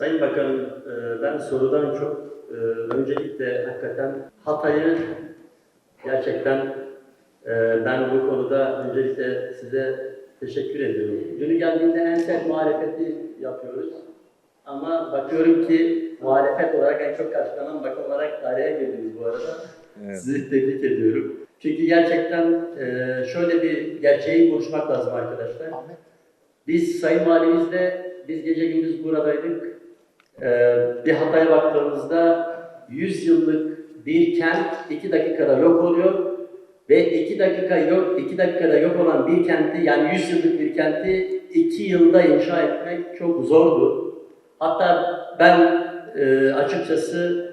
Sayın Bakanım, e, ben sorudan çok e, öncelikle hakikaten Hatay'ı gerçekten e, ben bu konuda öncelikle size teşekkür ediyorum. Günü geldiğinde en sert muhalefeti yapıyoruz. Ama bakıyorum ki muhalefet olarak en çok karşılanan bakan olarak tarihe girdiniz bu arada. Sizi tebrik ediyorum. Çünkü gerçekten şöyle bir gerçeği konuşmak lazım arkadaşlar. Biz Sayın Valimizle biz gece gündüz buradaydık. Ee, bir Hatay'a baktığımızda 100 yıllık bir kent 2 dakikada yok oluyor ve 2 dakika yok 2 dakikada yok olan bir kenti yani 100 yıllık bir kenti 2 yılda inşa etmek çok zordu. Hatta ben e, açıkçası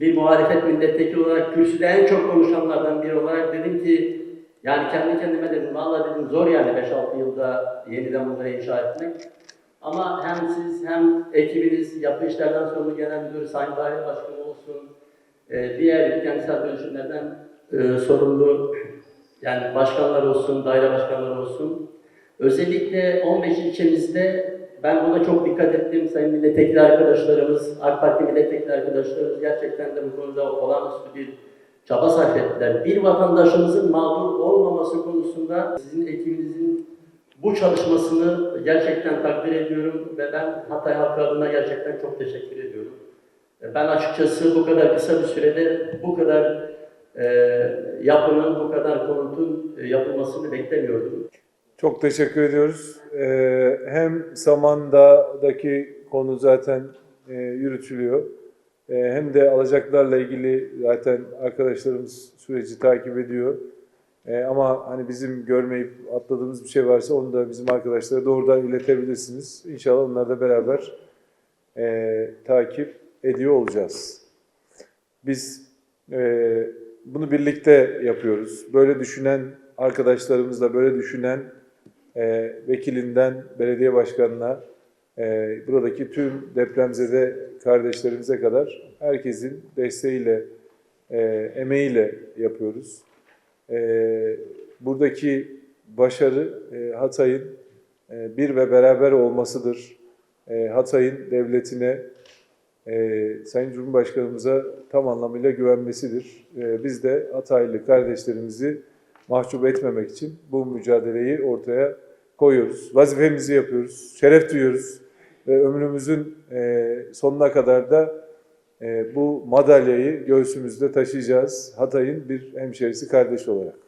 bir muhalefet milletvekili olarak kürsüde en çok konuşanlardan biri olarak dedim ki yani kendi kendime dedim valla dedim zor yani 5-6 yılda yeniden bunları inşa etmek. Ama hem siz hem ekibiniz, yapı işlerden sorumlu genel müdürü, sayın daire başkanı olsun, e, diğer kentsel dönüşümlerden e, sorumlu yani başkanlar olsun, daire başkanları olsun. Özellikle 15 ilçemizde ben buna çok dikkat ettim. Sayın milletvekili arkadaşlarımız, AK Parti milletvekili arkadaşlarımız gerçekten de bu konuda olağanüstü bir çaba sarf ettiler. Bir vatandaşımızın mağdur olmaması konusunda sizin ekibinizin bu çalışmasını gerçekten takdir ediyorum ve ben Hatay halkı adına gerçekten çok teşekkür ediyorum. Ben açıkçası bu kadar kısa bir sürede bu kadar e, yapının, bu kadar konutun e, yapılmasını beklemiyordum. Çok teşekkür ediyoruz. Ee, hem Samandağ'daki konu zaten e, yürütülüyor. Ee, hem de alacaklarla ilgili zaten arkadaşlarımız süreci takip ediyor. Ee, ama hani bizim görmeyip atladığımız bir şey varsa onu da bizim arkadaşlara doğrudan iletebilirsiniz. İnşallah onlarla beraber e, takip ediyor olacağız. Biz e, bunu birlikte yapıyoruz. Böyle düşünen arkadaşlarımızla, böyle düşünen e, vekilinden belediye başkanına, e, buradaki tüm depremzede kardeşlerimize kadar herkesin desteğiyle, e, emeğiyle yapıyoruz. E, buradaki başarı e, Hatay'ın e, bir ve beraber olmasıdır. E, Hatay'ın devletine, Sayın Cumhurbaşkanımıza tam anlamıyla güvenmesidir. Biz de Hataylı kardeşlerimizi mahcup etmemek için bu mücadeleyi ortaya koyuyoruz. Vazifemizi yapıyoruz, şeref duyuyoruz ve ömrümüzün sonuna kadar da bu madalyayı göğsümüzde taşıyacağız Hatay'ın bir hemşerisi kardeş olarak.